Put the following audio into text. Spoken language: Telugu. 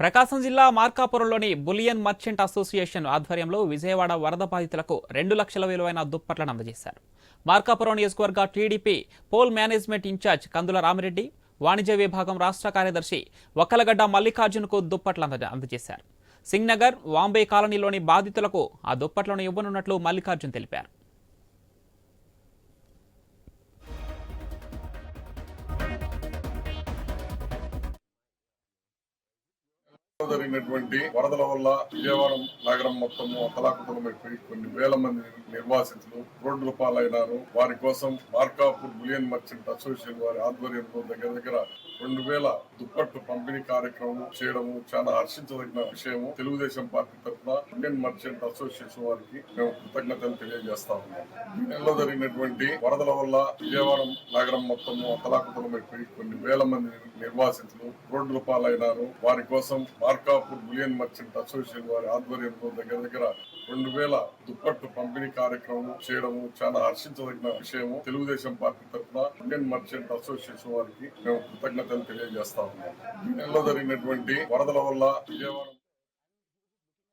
ప్రకాశం జిల్లా మార్కాపురంలోని బులియన్ మర్చెంట్ అసోసియేషన్ ఆధ్వర్యంలో విజయవాడ వరద బాధితులకు రెండు లక్షల విలువైన దుప్పట్లను అందజేశారు. మార్కాపురం నియోజకవర్గ TDP poll management incharge Kandula Ramireddy వాణిజ్య విభాగం రాష్ట్ర కార్యదర్శి ఒక్కలగడ్డ మల్లికార్జున్కు దుప్పట్లు అందజేశారు. సింగ్నగర్ వాంబే కాలనీలోని బాధితులకు ఆ దుప్పట్లను ఇవ్వనున్నట్లు మల్లికార్జున్ తెలిపారు. జరిగినటువంటి వరదల వల్ల విజయవాడ నగరం మొత్తం అతలాకుతలమైపోయి కొన్ని వేల మంది నిర్వాసితులు రోడ్డుల పాలైనారు. వారి కోసం మార్కాపూర్ బులియన్ మర్చెంట్ అసోసియేషన్ వారి ఆధ్వర్యంలో దగ్గర దగ్గర రెండు వేల దుప్పట్లు పంపిణీ కార్యక్రమం చేయడము చాలా హర్షించదగిన విషయము. తెలుగుదేశం పార్టీ తరఫున ఇండియన్ మర్చెంట్ అసోసియేషన్ వారికి మేము కృతజ్ఞతలు తెలియజేస్తా ఉన్నాం ఈ నెలలో జరిగినటువంటి వరదల వల్ల విజయవాడ నగరం మొత్తం అతలాకుతలమైపోయి కొన్ని వేల మంది నిర్వాసితులు రోడ్డుల పాలైనారు. వారి కోసం మార్కాపూర్ బులియన్ మర్చెంట్ అసోసియేషన్ వారి ఆధ్వర్యంలో దగ్గర దగ్గర రెండు వేల దుప్పట్టు పంపిణీ కార్యక్రమం చేయడము చాలా హర్షించదగిన విషయము. తెలుగుదేశం పార్టీ తరఫున ఇండియన్ మర్చెంట్ అసోసియేషన్ వారికి మేము కృతజ్ఞతలు తెలియజేస్తా ఉన్నాం. నెలలో జరిగినటువంటి వరదల వల్ల విజయవాడ